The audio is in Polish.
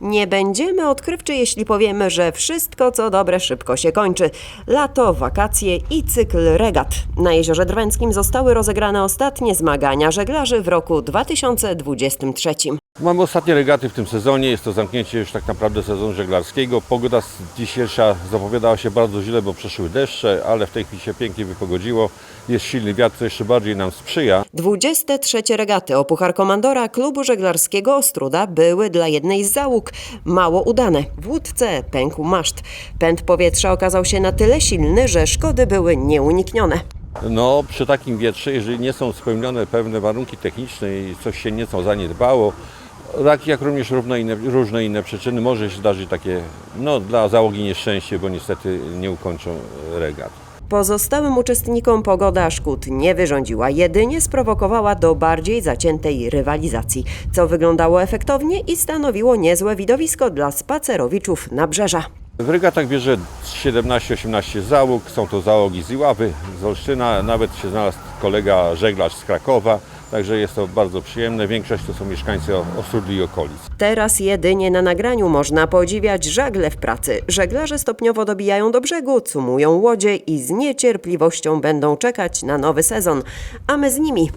Nie będziemy odkrywczy, jeśli powiemy, że wszystko co dobre szybko się kończy. Lato, wakacje i cykl regat. Na Jeziorze Drwęckim zostały rozegrane ostatnie zmagania żeglarzy w roku 2023. Mamy ostatnie regaty w tym sezonie, jest to zamknięcie już tak naprawdę sezonu żeglarskiego. Pogoda dzisiejsza zapowiadała się bardzo źle, bo przeszły deszcze, ale w tej chwili się pięknie wypogodziło. Jest silny wiatr, co jeszcze bardziej nam sprzyja. 23 regaty o Puchar Komandora klubu żeglarskiego Ostruda były dla jednej z załóg mało udane. W łódce pękł maszt. Pęd powietrza okazał się na tyle silny, że szkody były nieuniknione. No, przy takim wietrze, jeżeli nie są spełnione pewne warunki techniczne i coś się nieco zaniedbało, tak jak również różne inne, różne inne przyczyny, może się zdarzyć takie, no, dla załogi nieszczęście, bo niestety nie ukończą regat. Pozostałym uczestnikom pogoda szkód nie wyrządziła, jedynie sprowokowała do bardziej zaciętej rywalizacji, co wyglądało efektownie i stanowiło niezłe widowisko dla spacerowiczów nabrzeża. W regatach bierze 17-18 załóg, są to załogi z Iławy, z Olsztyna, nawet się znalazł kolega żeglarz z Krakowa, także jest to bardzo przyjemne. Większość to są mieszkańcy O- Ostrudy i okolic. Teraz jedynie na nagraniu można podziwiać żagle w pracy. Żeglarze stopniowo dobijają do brzegu, cumują łodzie i z niecierpliwością będą czekać na nowy sezon, a my z nimi.